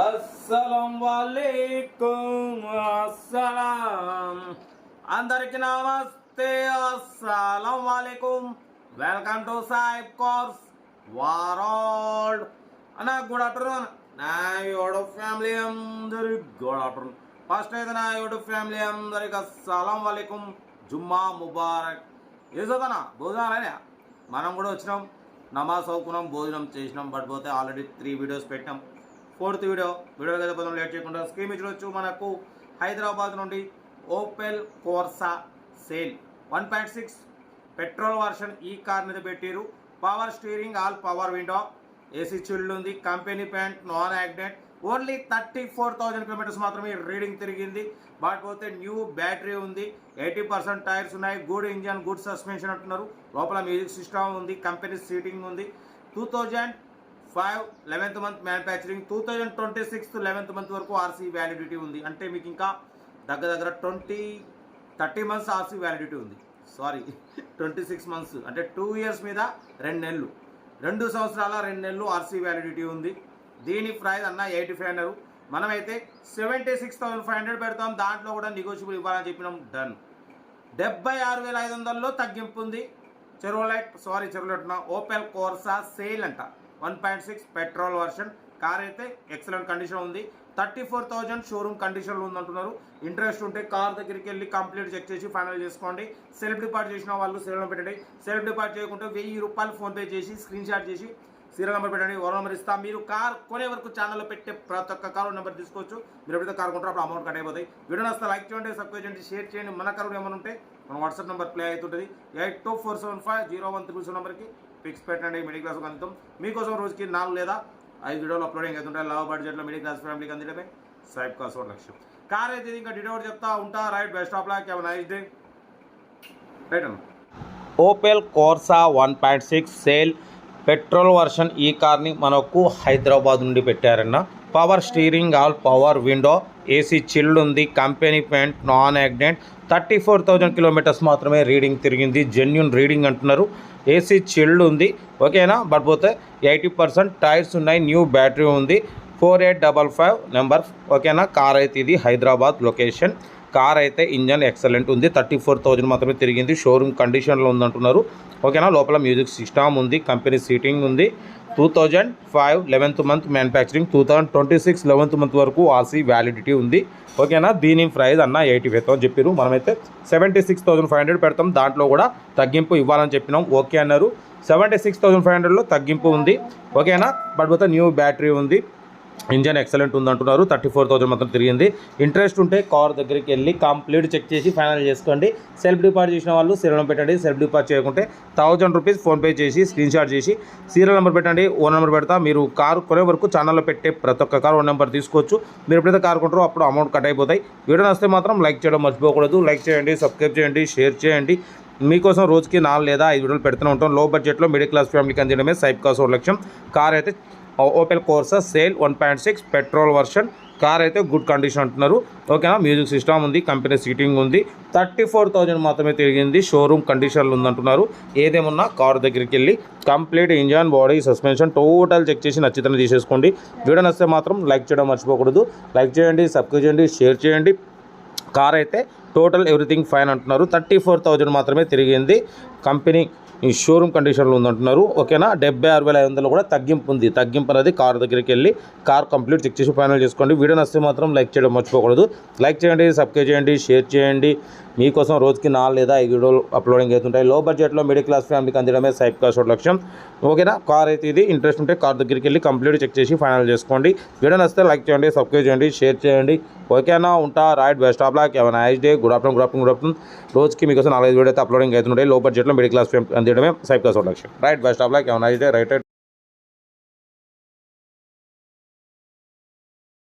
అస్సలం వాలేకుం అస్సలాం. అందరికి నమస్తే అస్సలం వాలేకుం. వెల్కమ్ టు సాయిబ్ కోర్స్ వారోల్డ్ అన్న గుడ్ ఆఫ్టర్నూన్ నా యూట్యూబ్ ఫ్యామిలీ అందరి గుడ్ ఆఫ్టర్నూన్ ఫస్ట్ అయితే నా యూట్యూబ్ ఫ్యామిలీ అందరికి అస్సలం వాలేకుం. జుమ్మా ముబారక్. ఏ చదవనా భోజనాలనే? మనం కూడా వచ్చినాం. నమాజ్ చదువుకున్నాం భోజనం చేసినాం బట్ పోతే ఆల్రెడీ త్రీ వీడియోస్ పెట్టాం ఫోర్త్ వీడియో. వీడియో కదా పదం లేట్ చేయకుండా స్క్రీన్ మీద చూడొచ్చు. మనకు హైదరాబాద్ నుండి Opel Corsa sale. One point six petrol version ఈ కార్ మీద పెట్టారు power steering all power window. AC chilled ఉంది. Company paint non accident. Only thirty four thousand kilometres మాత్రమే రీడింగ్ తిరిగింది. బట్ పోతే న్యూ బ్యాటరీ ఉంది. ఎయిటీ పర్సెంట్ టైర్స్ ఉన్నాయి. Good engine good suspension అంటున్నారు. లోపల మ్యూజిక్ సిస్టమ్ ఉంది. కంపెనీ సీటింగ్ ఉంది. Two thousand five eleventh month manufacturing two thousand twenty sixth eleventh month వరకు ఆర్సీ వ్యాలిడిటీ ఉంది. అంటే మీకు ఇంకా దగ్గర దగ్గర twenty thirty months RC validity ఉంది. Sorry twenty six months. అంటే టూ ఇయర్స్ మీద రెండు నెలలు. రెండు సంవత్సరాల రెండు నెలలు ఆర్సీ వ్యాలిడిటీ ఉంది. దీని ప్రైస్ అన్న ఎయిటీ ఫైవ్ అన్నారు మనమైతే seventy six thousand five hundred పెడతాం. దాంట్లో కూడా నెగోషియబుల్ ఇవ్వాలని చెప్పినాం. డన్ డెబ్బై ఆరు వేల ఐదు వందల్లో తగ్గింపు ఉంది. చెరువులైట్ సారీ చెరువులైట్ ఓపెల్ కోర్సా సేల్ అంట. One point six petrol version. Car అయితే ఎక్సలెంట్ కండిషన్ ఉంది. థర్టీ ఫోర్ థౌజండ్ షోరూమ్ కండిషన్లో ఉందంటున్నారు. ఇంట్రెస్ట్ ఉంటే కార్ దగ్గరికి వెళ్ళి కంప్లీట్ చెక్ చేసి ఫైనల్ చేసుకోండి. సెల్ఫ్ డిపార్ట్ చేసిన వాళ్ళు సీరియల్ పెట్టండి. సెల్ఫ్ డిపార్ట్ చేయకుంటే వెయ్యి రూపాయలు ఫోన్పే చేసి స్క్రీన్ షాట్ చేసి సీరియల్ నెంబర్ పెట్టండి ఓరో నెంబర్ ఇస్తాం. మీరు కార్ కొనే వరకు ఛానల్లో పెట్టే ప్రతి ఒక్క కార్ నెంబర్ తీసుకోవచ్చు. మీరు ఎప్పుడైతే కార్ కొంటారో అప్పుడు అమౌంట్ కట్ అయిపోతాయి. వీడియో వస్తే లైక్ చేయండి సబ్స్క్రైబ్ చేయండి షేర్ చేయండి. మన కార్ ఏమైనా ఉంటే మన వాట్సాప్ నెంబర్ ప్లే అవుతుంటుంది. Eight two four seven five zero one triple seven నెంబర్కి ఫిక్స్ పెట్టండి మిడిల్ క్లాస్ అందుతాం మీకోసం రోజుకి నాలుగు లేదా ఐదు వీడియోలు అప్లోడింగ్ అవుతుంటాయి లవ్ బడ్జెట్లో మిడిల్ క్లాస్ ఫ్యామిలీకి అందడమే సైబ్ కాస్ట్ ఒక లక్ష్యం కార్ అయితే ఇంకా డిటోర్ చెప్తా ఉంటా. Right best of luck have nice day right అన్న. Opel Corsa one point six sale petrol version ఈ కార్ని మనకు హైదరాబాద్ నుండి పెట్టారన్న. Power steering all power window AC chilled ఉంది company paint non accident thirty four thousand kilometres మాత్రమే reading తిరిగింది genuine reading అంటున్నారు. AC chilled ఉంది ఓకేనా? బట్ పోతే ఎయిటీ పర్సెంట్ టైర్స్ ఉన్నాయి న్యూ బ్యాటరీ ఉంది. Four eight double five number ఓకేనా? కార్ అయితే ఇది హైదరాబాద్ లొకేషన్. కార్ అయితే ఇంజన్ ఎక్సలెంట్ ఉంది. థర్టీ ఫోర్ థౌజండ్ మాత్రమే తిరిగింది. షోరూమ్ కండిషన్లో ఉందంటున్నారు. ఓకేనా? లోపల మ్యూజిక్ సిస్టమ్ ఉంది. కంపెనీ సీటింగ్ ఉంది. Two thousand five eleventh month manufacturing. Two thousand twenty six eleventh month వరకు ఆర్సీ వ్యాలిడిటీ ఉంది. ఓకేనా? దీని ప్రైస్ అన్న ఎయిటీ ఫైవ్ థౌసండ్ చెప్పారు మనమైతే seventy six thousand five hundred పెడతాం. దాంట్లో కూడా తగ్గింపు ఇవ్వాలని చెప్పినాం. ఓకే అన్నారు. సెవెంటీ సిక్స్ థౌసండ్ ఫైవ్ హండ్రెడ్లో తగ్గింపు ఉంది. ఓకేనా? బట్ న్యూ బ్యాటరీ ఉంది. ఇంజన్ ఎక్సలెంట్ ఉందంటున్నారు. థర్టీ ఫోర్ థౌసండ్ మాత్రం తిరిగింది. ఇంట్రెస్ట్ ఉంటే కార్ దగ్గరికి వెళ్ళి కంప్లీట్ చెక్ చేసి ఫైనల్ చేసుకోండి. సెల్ఫ్ డిపాజిట్ చేసిన వాళ్ళు సీరియల్ పెట్టండి. సెల్ఫ్ డిపాజిట్ చేయకుంటే థౌజండ్ రూపీస్ ఫోన్పే చేసి స్క్రీన్ షాట్ చేసి సీరియల్ నెంబర్ పెట్టండి. ఓన్ నెంబర్ పెడతా. మీరు కార్ కొనే వరకు ఛానల్లో పెట్టే ప్రతి ఒక్క కార్ ఓన్ నెంబర్ తీసుకోవచ్చు. మీరు ఎప్పుడైతే కార్ కొంటారో అప్పుడు అమౌంట్ కట్ అయిపోతాయి. వీడియో వస్తే మాత్రం లైక్ చేయడం మర్చిపోకూడదు. లైక్ చేయండి సబ్స్క్రైబ్ చేయండి షేర్ చేయండి. మీకోసం రోజుకి నాలుగు లేదా ఐదు వీడియోలు పెడుతూనే ఉంటాం. లో బడ్జెట్లో మిడిల్ క్లాస్ ఫ్యామిలీకి అందించడమే సైప్ కాస్ ఒక లక్ష్యం కార్ అయితే Opel Corsa sale one point six petrol version car అయితే గుడ్ కండిషన్ అంటున్నారు. ఓకేనా మ్యూజిక్ సిస్టమ్ ఉంది కంపెనీ సీటింగ్ ఉంది. థర్టీ ఫోర్ థౌజండ్ మాత్రమే తిరిగింది షోరూమ్ కండిషన్లు ఉందంటున్నారు. ఏదేమున్నా కార్ దగ్గరికి వెళ్ళి complete engine body suspension total check చేసి నచ్చితనే తీసేసుకోండి. వీడియో నచ్చితే మాత్రం లైక్ చేయడం మర్చిపోకూడదు. లైక్ చేయండి సబ్స్క్రైబ్ చేయండి షేర్ చేయండి. కార్ అయితే టోటల్ ఎవ్రీథింగ్ ఫైన్ అంటున్నారు. థర్టీ ఫోర్ థౌజండ్ మాత్రమే తిరిగింది. కంపెనీ ఈ షోరూమ్ కండిషన్లో ఉందంటున్నారు. ఓకేనా? డెబ్బై ఆరు వేల ఐదు వందలు కూడా తగ్గింపు ఉంది. తగ్గింపు అనేది కార్ దగ్గరికి వెళ్ళి కార్ కంప్లీట్ చెక్ చేసి ఫైనల్ చేసుకోండి. వీడియో నచ్చితే మాత్రం లైక్ చేయడం మర్చిపోకూడదు. లైక్ చేయండి సబ్స్క్రైబ్ చేయండి షేర్ చేయండి. మీకోసం రోజుకి నాలుగు లేదా ఐదు వీడియోలు అప్లోడింగ్ అవుతుంటాయి. లో బడ్జెట్లో మిడిల్ క్లాస్ ఫ్యామిలీకి అందడమే సైప్ కాస్ట్ లక్ష్యం. ఓకేనా? కార్ అయితే ఇది ఇంట్రెస్ట్ ఉంటే కార్ దగ్గరికి వెళ్ళి కంప్లీట్ చెక్ చేసి ఫైనల్ చేసుకోండి. వీడియో నచ్చితే లైక్ చేయండి సబ్స్క్రైబ్ చేయండి షేర్ చేయండి. ఓకేనా? ఉంటా రైట్ బెస్ట్ ఆఫ్ లాక్ ఎవరైనా nice day good afternoon good afternoon good afternoon రోజుకి మీకోసం నాలుగైదు వీడియో అయితే అప్లోడింగ్ అవుతుంటాయి. లో బడ్జెట్లో మిడిల్ క్లాస్ అందించడమే సైప్ కాస్ట్ లక్ష్యం. రైట్ బెస్ట్ ఆఫ్ లాక్ ఎవరైనా నైస్ డే రైట్